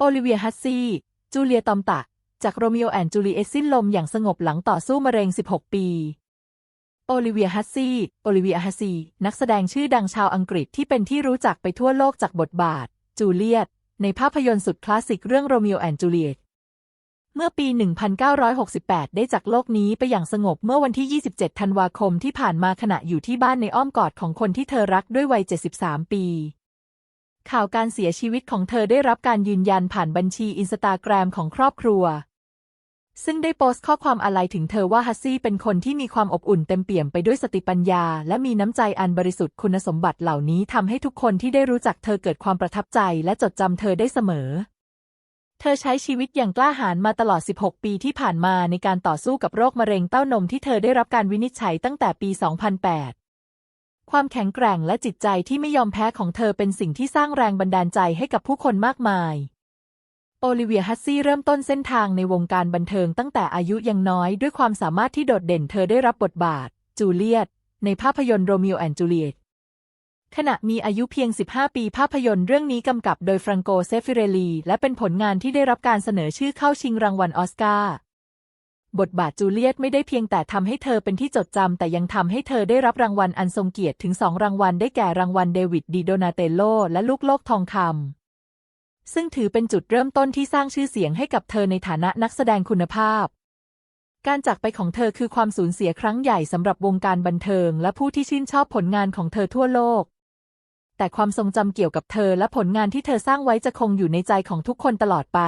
โอลิเวียฮัสซีจูเลียตอมตะ จากโรมิโอแอนด์จูเลียตสิ้นลมอย่างสงบหลังต่อสู้มะเร็ง 16 ปี โอลิเวียฮัสซีโอลิเวียฮัสซีนักแสดงชื่อดังชาวอังกฤษที่เป็นที่รู้จักไปทั่วโลกจากบทบาท จูเลียต ในภาพยนตร์สุดคลาสสิกเรื่องโรมิโอแอนด์จูเลียตเมื่อปี 1968 ได้จากโลกนี้ไปอย่างสงบเมื่อวันที่ 27 ธันวาคมที่ผ่านมาขณะอยู่ที่บ้านในอ้อมกอดของคนที่เธอรักด้วยวัย 73 ปี ข่าวการเสียชีวิตของเธอได้รับการยืนยันผ่านบัญชีอินสตาแกรมของครอบครัว ซึ่งได้โพสต์ข้อความอะไรถึงเธอว่าฮัสซี่เป็นคนที่มีความอบอุ่นเต็มเปี่ยมไปด้วยสติปัญญา และมีน้ำใจอันบริสุทธิ์คุณสมบัติเหล่านี้ทำให้ทุกคนที่ได้รู้จักเธอเกิดความประทับใจและจดจำเธอได้เสมอ เธอใช้ชีวิตอย่างกล้าหาญมาตลอด 16 ปีที่ผ่านมาในการต่อสู้กับโรคมะเร็งเต้านมที่เธอได้รับการวินิจฉัยตั้งแต่ปี 2008 ความแข็งแกร่งและจิตใจที่ไม่ยอมแพ้ของเธอเป็นสิ่งที่สร้างแรงบันดาลใจให้กับผู้คนมากมาย โอลิเวียฮัสซี่เริ่มต้นเส้นทางในวงการบันเทิงตั้งแต่อายุยังน้อยด้วยความสามารถที่โดดเด่นเธอได้รับบทบาท จูเลียต ในภาพยนตร์โรมิโอแอนด์จูเลียตขณะมีอายุเพียง 15 ปีภาพยนตร์เรื่องนี้กำกับโดยฟรังโกเซฟิเรลี และเป็นผลงานที่ได้รับการเสนอชื่อเข้าชิงรางวัลออสการ์ บทบาทจูเลียตไม่ได้เพียงแต่ทำให้เธอเป็นที่จดจำแต่ยังทำให้เธอได้รับรางวัลอันทรงเกียรติถึงสองรางวัลได้แก่รางวัลเดวิดดีโดนาเตโลและลูกโลกทองคำซึ่งถือเป็นจุดเริ่มต้นที่สร้างชื่อเสียงให้กับเธอในฐานะนักแสดงคุณภาพ การจากไปของเธอคือความสูญเสียครั้งใหญ่สำหรับวงการบันเทิง และผู้ที่ชื่นชอบผลงานของเธอทั่วโลก แต่ความทรงจำเกี่ยวกับเธอและผลงานที่เธอสร้างไว้จะคงอยู่ในใจของทุกคนตลอดไป